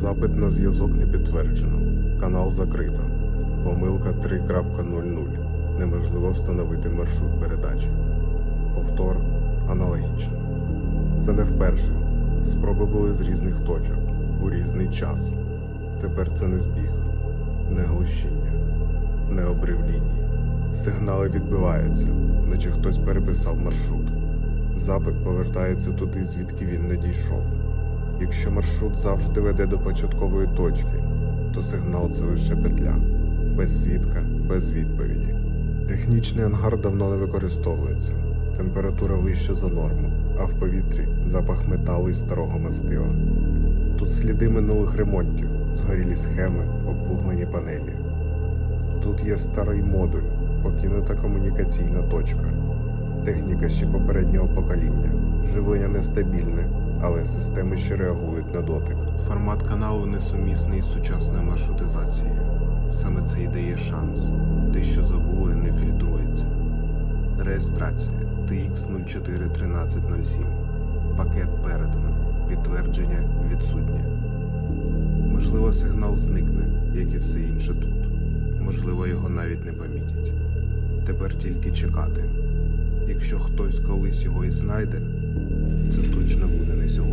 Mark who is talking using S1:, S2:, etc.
S1: Запит на зв'язок не підтверджено. Канал закрито. Помилка 3.00. Неможливо встановити маршрут передачі. Повтор аналогічно. Це не вперше. Спроби були з різних точок у різний час. Тепер це не збіг, не глушіння, не обрив лінії. Сигнали відбиваються, наче хтось переписав маршрут. Запит повертається туди, звідки він не дійшов. Якщо маршрут завжди веде до початкової точки, то сигнал це лише петля, без свідка, без відповіді. Технічний ангар давно не використовується. Температура вища за норму, а в повітрі запах металу і старого мастила. Тут сліди минулих ремонтів, згорілі схеми, обвуглені панелі. Тут є старий модуль, покинута комунікаційна точка. Техніка ще попереднього покоління. Живлення нестабільне, але системи ще реагують на дотик. Формат каналу несумісний з сучасною маршрутизацією. Саме це і дає шанс. Те, що забули, не фільтрується. Реєстрація TX041307. Пакет передано. Підтвердження відсутнє. Можливо, сигнал зникне, як і все інше тут. Можливо, його навіть не помітять. Тепер тільки чекати. Якщо хтось колись його і знайде, це точно буде не сьогодні.